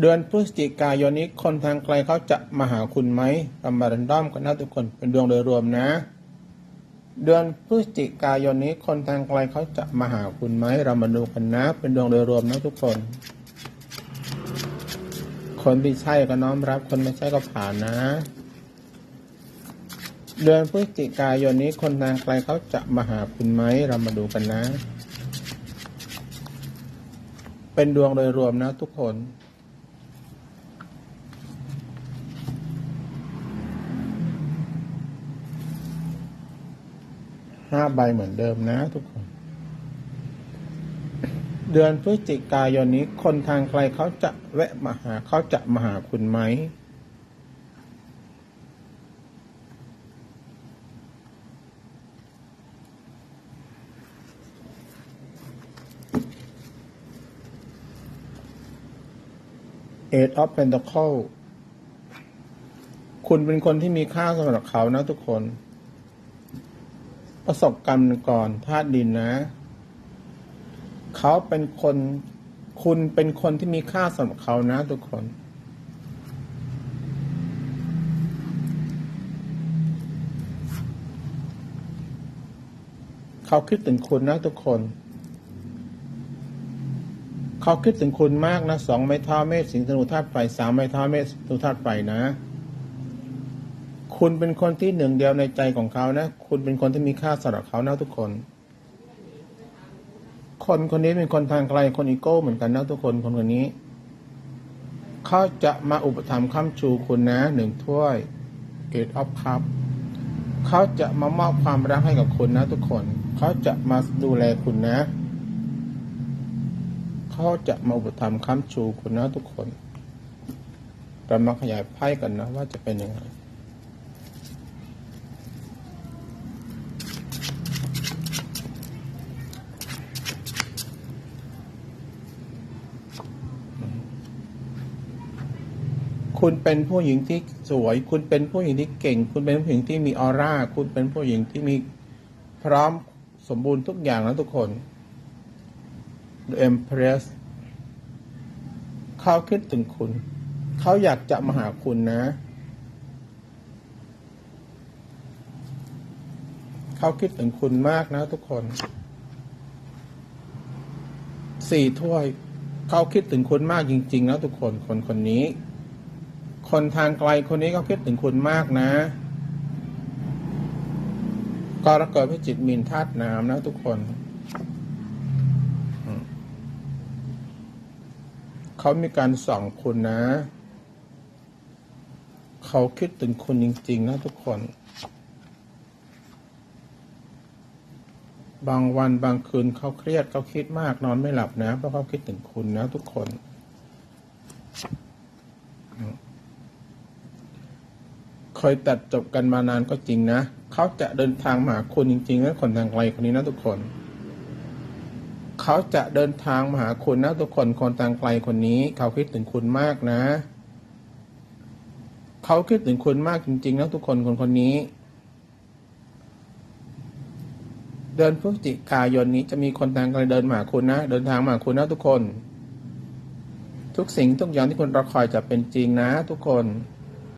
เดือนพฤศจิกายนนี้คนทางไกลเขาจะมาหาคุณไหมเรามารันดอมกันนะทุกคนเป็นดวงโดยรวมนะ เดือนพฤศจิกายนนี้คนทางไกลเขาจะมาหาคุณไหมเรามาดูกันนะ เป็นดวงโดยรวมนะทุกคน คนที่ใช่ก็น้อมรับ คนไม่ใช่ก็ผ่านนะ เดือนพฤศจิกายนนี้คนทางไกลเขาจะมาหาคุณไหมเรามาดูกันนะ เป็นดวงโดยรวมนะทุกคน ห้าใบเหมือนเดิมนะทุกคน เดือนพฤศจิกายนนี้ คนทางไกลเขาจะแวะมาหาเขาจะมาหาคุณไหม Eight of Pentacle คุณเป็นคนที่มีค่าสำหรับเขานะทุกคน ประสบการณ์ก่อนธาตุดินนะ เขาเป็นคนคุณเป็นคนที่มีค่าสำหรับเขานะทุกคน เขาคิดถึงคุณนะทุกคน เขาคิดถึงคุณมากนะสองไม้เท้าเมษสิงห์ธนูธาตุไฟสามไม้เท้าเมษธนูธาตุไฟนะ คุณเป็นคนที่หนึ่งเดียวในใจของเขานะ คุณเป็นคนที่มีค่าสำหรับเขานะทุกคน คนคนนี้เป็นคนทางไกลคนอีโก้เหมือนกันนะทุกคนคนคนนี้ เขาจะมาอุปถัมภ์ค้ำชูคุณนะหนึ่งถ้วยเกตออฟคัพเขาจะมามอบความรักให้กับคุณนะ ทุกคน เขาจะมาดูแลคุณนะ เขาจะมาอุปถัมภ์ค้ำชูคุณนะทุกคนเรามาขยายไพ่กันนะว่าจะเป็นยังไง คุณเป็นผู้หญิงที่สวย คุณเป็นผู้หญิงที่เก่ง คุณเป็นผู้หญิงที่มีออร่า คุณเป็นผู้หญิงที่มีพร้อมสมบูรณ์ทุกอย่างนะทุกคน The Empress เขาคิดถึงคุณ เขาอยากจะมาหาคุณนะ เขาคิดถึงคุณมากนะทุกคน สี่ถ้วย เขาคิดถึงคุณมากจริง ๆ นะทุกคน คนคนนี้ คนทางไกลคนนี้เขาคิดถึงคุณมากนะกรกฎพิจิตมินธาตุน้ำนะทุกคน เขามีการส่องคุณนะ เขาคิดถึงคุณจริง ๆ นะทุกคน บางวันบางคืนเขาเครียดเขาคิดมากนอนไม่หลับนะ เพราะเขาคิดถึงคุณนะทุกคน เคยตัดจบกันมานานก็จริงนะ เขาจะเดินทางมาหาคุณจริงๆนะคนทางไกลคนนี้นะทุกคน เขาจะเดินทางมาหาคุณนะทุกคนคนทางไกลคนนี้ เขาคิดถึงคุณมากนะ เขาคิดถึงคุณมากจริงๆนะทุกคนคนคนนี้ เดือนพฤศจิกายนนี้จะมีคนทางไกลเดินมาหาคุณนะ เดินทางมาหาคุณนะทุกคน ทุกสิ่งทุกอย่างที่คุณรอคอยจะเป็นจริงนะ ทุกคน